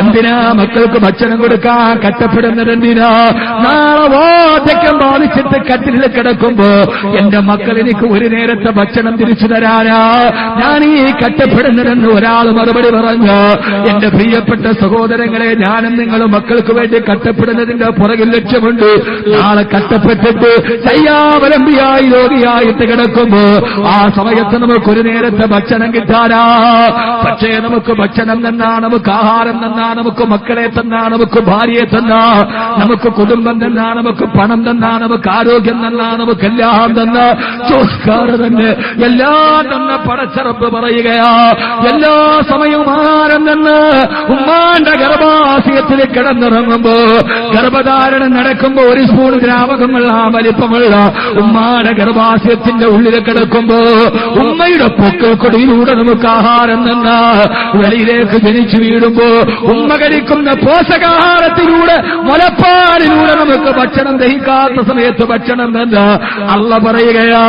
എന്തിനാ മക്കൾക്ക് ഭക്ഷണം കൊടുക്കാൻ കട്ടപ്പെടുന്നത് എന്തിനാ നാളെ വാർദ്ധക്യം ബാധിച്ചിട്ട് കട്ടിലിൽ കിടക്കുമ്പോ എന്റെ മക്കൾ എനിക്ക് ഒരു നേരത്തെ ഭക്ഷണം തിരിച്ചു തരാനാ. ഞാൻ ഈ കട്ടപ്പെടുന്നതെന്ന് ഒരാൾ മറുപടി പറഞ്ഞു. എന്റെ പ്രിയപ്പെട്ട സഹോദരങ്ങളെ ഞാനും നിങ്ങളും മക്കൾക്ക് വേണ്ടി കട്ടപ്പെടുന്നതിന്റെ പുറകിൽ ലക്ഷ്യമുണ്ട്. നാളെ കട്ടപ്പെട്ടിട്ട് ശയ്യാവലംബിയായി രോഗിയായിട്ട് കിടക്കുമ്പോ ആ സമയത്ത് നമുക്ക് ഒരു നേരത്തെ ഭക്ഷണം കിട്ടാനാ. പക്ഷേ നമുക്ക് ഭക്ഷണം തന്നാ നമുക്ക് ആഹാരം തന്നാ നമുക്ക് മക്കളെ തന്നാ നമുക്ക് ഭാര്യയെ തന്നാ നമുക്ക് കുടുംബം തന്നാ നമുക്ക് പണം തന്നാ നമുക്ക് ആരോഗ്യം തന്നാ നമുക്ക് എല്ലാം തന്ന. തന്നെ എല്ലാം തന്ന പടച്ചറപ്പ് പറയുകയാ എല്ലാ സമയവും ആഹാരം തന്ന് ഉമ്മാന്റെ ഗർഭാശയത്തിൽ കിടന്നിറങ്ങുമ്പോ ഗർഭധാരണം നടക്കുമ്പോ ഒരു സ്പൂൺ ദ്രാവകമുള്ള വലിപ്പമുള്ള ഉമ്മാടെ ഗർഭാശയത്തിന്റെ ഉള്ളിൽ കിടക്കുമ്പോ ഉമ്മയുടെ പൊക്കൾക്കൊടിയിലൂടെ നമുക്ക് ആഹാരം തന്ന വെളിയിലേക്ക് ജനിച്ചു വീഴുമ്പോ ഉമ്മ കഴിക്കുന്ന പോഷകാഹാരത്തിലൂടെ മുലപ്പാലിലൂടെ നമുക്ക് ഭക്ഷണം ദഹിക്കാത്ത സമയത്ത് ഭക്ഷണം തന്ന. അല്ല പറയുകയാ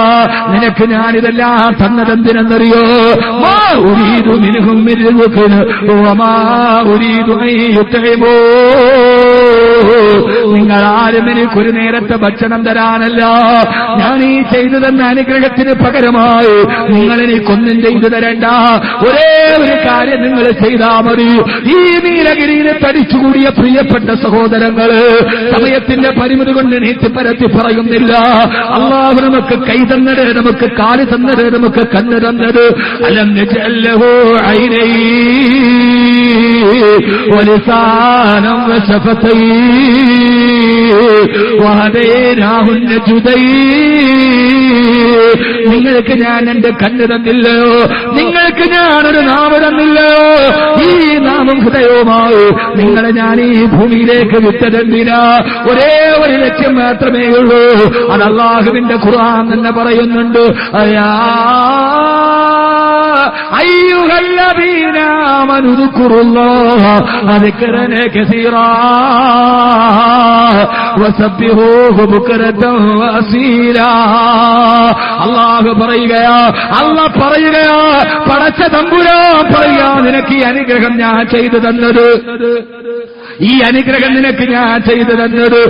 നിനക്ക് ഞാനിതെല്ലാം തന്നതെന്തിനെന്നറിയോ മാ ഉരീദു നീ മിൻ നിങ്ങൾ ആരും എനിക്ക് ഒരു നേരത്തെ ഭക്ഷണം തരാനല്ല. ഞാൻ ഈ ചെയ്തു തന്ന അനുഗ്രഹത്തിന് പകരമായി നിങ്ങൾ എനിക്കൊന്നും ചെയ്തു തരണ്ട. ഒരേ ഒരു കാര്യം നിങ്ങൾ ചെയ്താൽ മതി. ഈ നീലഗിരിയിൽ തടിച്ചുകൂടിയ പ്രിയപ്പെട്ട സഹോദരങ്ങൾ സമയത്തിന്റെ പരിമിതി കൊണ്ട് നീട്ടി പരത്തി പറയുന്നില്ല. അള്ളാഹു നമുക്ക് കൈ തന്നത് നമുക്ക് കാൽ തന്നത് നമുക്ക് കണ്ണ് തന്നത്. അല്ലെന്ന് ചെല്ലവോ ഐനൈ ولسانا وشفتين وهديناه النجدين നിങ്ങൾക്ക് ഞാൻ എന്റെ കണ്ണ് തന്നില്ലയോ നിങ്ങൾക്ക് ഞാനൊരു നാമ തന്നില്ലയോ ഈ നാമം ഹൃദയവുമായി നിങ്ങളെ ഞാൻ ഈ ഭൂമിയിലേക്ക് വിട്ടതെന്തിനാ ഒരേ ഒരു ലക്ഷ്യം മാത്രമേ ഉള്ളൂ അത് അള്ളാഹുവിന്റെ ഖുർആൻ തന്നെ പറയുന്നുണ്ട് അയാ أيها അള്ളാഹു പറയുകയാ അള്ള പറയുകയാ പടച്ച തമ്പുരാ പറയാ നിനക്ക് ഈ അനുഗ്രഹം ഞാൻ ചെയ്തു തന്നത്. ഈ അനുഗ്രഹം നിനക്ക് ഞാൻ ചെയ്തു തന്നത്.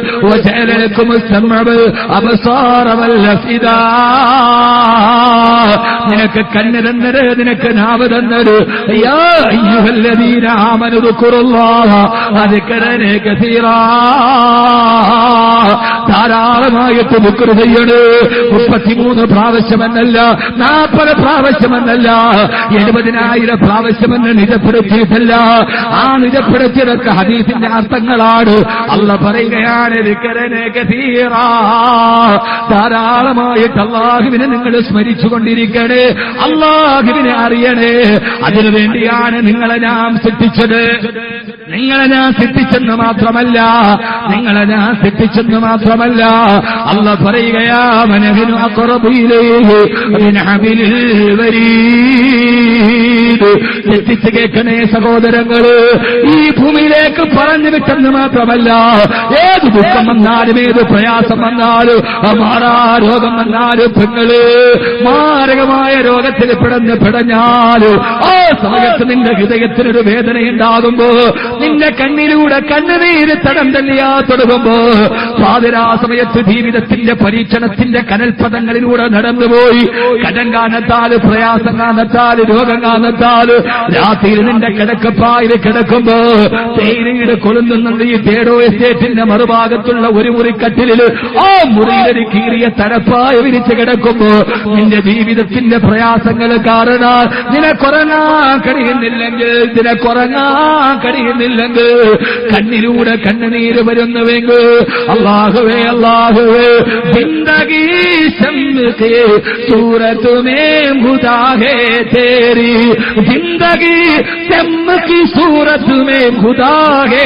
നിനക്ക് കണ്ണ് തന്നത് നിനക്ക് നാവ് തന്നത്. ധാരാളമായിട്ട് ബുക്കർ ചെയ്യണ്. മുപ്പത്തിമൂന്ന് പ്രാവശ്യമെന്നല്ല നാൽപ്പത് പ്രാവശ്യമെന്നല്ല എഴുപതിനായിരം പ്രാവശ്യമെന്ന് നിജപ്പെടുത്തിയിട്ടല്ല. ആ നിജപ്പെടുത്തിയതൊക്കെ ഹദീസിന്റെ അർത്ഥങ്ങളാണ്. അല്ല പറയുകയാണ്. ധാരാളമായിട്ട് അള്ളാഹുവിനെ നിങ്ങൾ സ്മരിച്ചുകൊണ്ടിരിക്കണേ. അള്ളാഹുവിനെ അറിയണേ. അതിനു വേണ്ടിയാണ് നിങ്ങളെ ഞാൻ സൃഷ്ടിച്ചത് നിങ്ങളെ ഞാൻ സിദ്ധിച്ചെന്ന് മാത്രമല്ല നിങ്ങളെ ഞാൻ സിദ്ധിച്ചെന്ന് മാത്രമല്ല അല്ല പറയുകയാ മനഹിനു തെറ്റിച്ച് കേൾക്കണേ സഹോദരങ്ങൾ ഈ ഭൂമിയിലേക്ക് പറഞ്ഞു വിട്ടെന്ന് മാത്രമല്ല. ഏത് ദുഃഖം വന്നാലും ഏത് പ്രയാസം വന്നാലും മാറാ രോഗം വന്നാലും പെങ്ങൾ മാരകമായ രോഗത്തിൽ പിടഞ്ഞ് പിടഞ്ഞാലും ആ സമയത്ത് നിന്റെ ഹൃദയത്തിനൊരു വേദനയുണ്ടാകുമ്പോ നിന്റെ കണ്ണിലൂടെ കണ്ണുനീര് തടം തന്നെയാ തുടങ്ങുമ്പോ പാതിരാ സമയത്ത് ജീവിതത്തിന്റെ പരീക്ഷണത്തിന്റെ കനൽപഥങ്ങളിലൂടെ നടന്നുപോയി. കടം കാണത്താൽ പ്രയാസം കാണത്താൽ രോഗം കാണത്താൽ രാത്രിയിൽ നിന്റെ കിടക്കപ്പായിൽ കിടക്കുമ്പോ ചൈനയുടെ കൊളുന്നുണ്ട് ഈ തേഡോ എസ്റ്റേറ്റിന്റെ മറുഭാഗത്തുള്ള ഒരു മുറിക്കട്ടിലിൽ ആ മുറിയിലൊരു കീറിയ തരപ്പായ വിരിച്ചു കിടക്കുമ്പോ നിന്റെ ജീവിതത്തിന്റെ പ്രയാസങ്ങൾ കാരണം നിനക്കുറങ്ങാൻ കഴിയുന്നില്ലെങ്കിൽ നിനക്കുറങ്ങാൻ കഴിയുന്നില്ലെങ്കിൽ കണ്ണിലൂടെ കണ്ണുനീര് വരുന്നുവെങ്കിൽ അള്ളാഹുവേ അള്ളാഹുവേ ജിന്ദഗീ ജിന്ദഗി സൂറത്തുമേ ഖുദാഹേ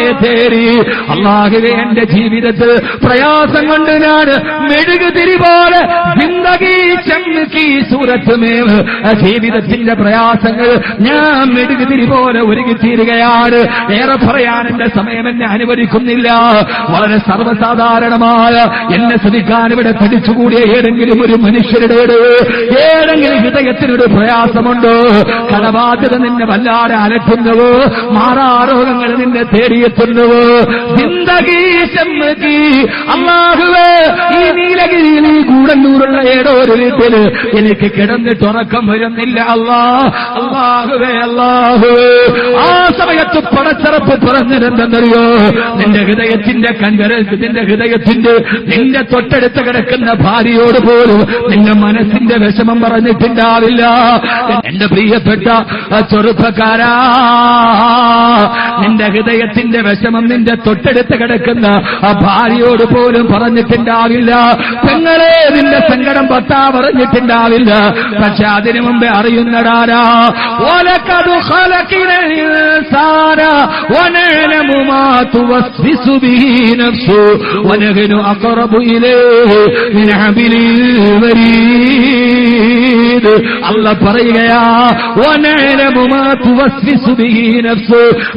അള്ളാഹുവെ എന്റെ ജീവിതത്തിൽ പ്രയാസം കൊണ്ട് ഞാൻ മെഴുകു തിരിപോലെ ജിന്ദഗി ചമ്മക്കി സൂരത്തുമേവ് ജീവിതത്തിന്റെ പ്രയാസങ്ങൾ ഞാൻ മെഴുകു തിരിപോലെ ഒരുങ്ങി തീരുകയാണ് ഏറെ പറയാൻ എന്റെ സമയം എന്നെ അനുവദിക്കുന്നില്ല. വളരെ സർവസാധാരണമായ എന്നെ ശ്രദ്ധിക്കാൻ ഇവിടെ പഠിച്ചുകൂടിയ ഏതെങ്കിലും ഒരു മനുഷ്യരുടെ ഏതെങ്കിലും ഹൃദയത്തിനൊരു പ്രയാസമുണ്ടോ. കടബാധ്യത നിന്നെ വല്ലാതെ അലക്കുന്നവോ മാറാരോഗങ്ങൾ നിന്നെ തേടിയെത്തുന്നുവോ? ചെമ്മകി അള്ളാഹുവേ ഈ നീലഗിരിയിൽ ഈ കൂടല്ലൂരുള്ള ഏതോ ഒരു വീട്ടിൽ എനിക്ക് കിടന്നിട്ട് ഉറക്കം വരുന്നില്ല. അള്ളാ അള്ളാഹുവേ അള്ളാഹുവേ. ആ സമയത്ത് പടച്ചറപ്പ് തുറന്നിരുന്നെന്നറിയോ? നിന്റെ ഹൃദയത്തിന്റെ കൺകര നിന്റെ ഹൃദയത്തിന്റെ നിന്റെ തൊട്ടടുത്ത് കിടക്കുന്ന ഭാര്യയോട് പോലും നിന്റെ മനസ്സിന്റെ വിഷമം പറഞ്ഞിട്ടുണ്ടാവില്ല. എന്റെ പ്രിയപ്പെട്ട ചെറുപ്പക്കാരാ നിന്റെ ഹൃദയത്തിന്റെ വിഷമം നിന്റെ തൊട്ടടുത്ത് കിടക്കുന്ന ആ ഭാര്യയോട് പോലും പറഞ്ഞിട്ടുണ്ടാവില്ല. പെങ്ങളെ നിന്റെ സങ്കടം പത്താ പറഞ്ഞിട്ടുണ്ടാവില്ല. പക്ഷെ അതിനു മുമ്പേ അറിയുന്നടാരാ വരീദ് അല്ല പറയുകയാ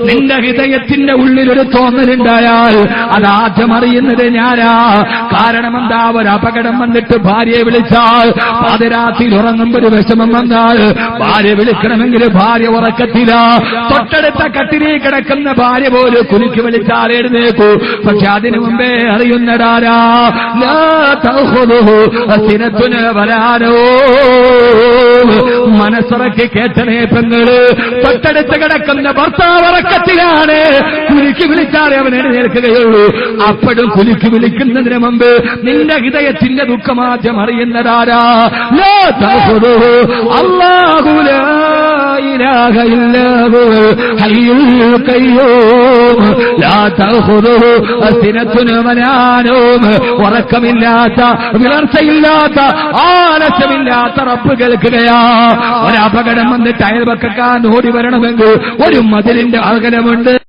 നിന്റെ ഹൃദയത്തിന്റെ ഉള്ളിലൊരു തോന്നലുണ്ടായാൽ അത് ആദ്യം അറിയുന്നത് ഞാനാ. കാരണം എന്താ? ഒരു അപകടം വന്നിട്ട് ഭാര്യയെ വിളിച്ചാൽ പാതിരാത്രിയിൽ ഉറങ്ങുമ്പോൾ ഒരു വിഷമം വന്നാൽ ഭാര്യ വിളിക്കണമെങ്കിൽ ഭാര്യ ഉറക്കത്തില്ല തൊട്ടടുത്ത കട്ടിലേ കിടക്കുന്ന ഭാര്യ പോലും കുലുക്കി വിളിച്ചാൽ എഴുന്നേക്കൂ പക്ഷെ അതിനു മുമ്പേ അറിയുന്നതാരാ? വലാനോ മനസ്സിറക്കി കേട്ടനേ പെങ്ങൾ. തൊട്ടടുത്ത് കിടക്കുന്ന ഭർത്താവ് ഉറക്കത്തിലാണ്. കുലുക്കി വിളിച്ചാലേ അവൻ എഴുന്നേൽക്കുകയുള്ളൂ. അപ്പോഴും കുലുക്കി വിളിക്കുന്നതിന് മുമ്പ് നിന്റെ ഹൃദയത്തിന്റെ ദുഃഖമാദ്യം അറിയുന്നതാരാ ലാ വലാ നൗം ഉറക്കമില്ലാത്ത വിളർച്ചയില്ലാത്ത ആലസ്യമില്ലാത്ത റബ്ബ് കേൾക്കുകയാ. ഒരപകടം വന്നിട്ട് അയൽവക്കാൻ ഓടി വരണമെങ്കിൽ ഒരു മതിലിന്റെ അകലമുണ്ട്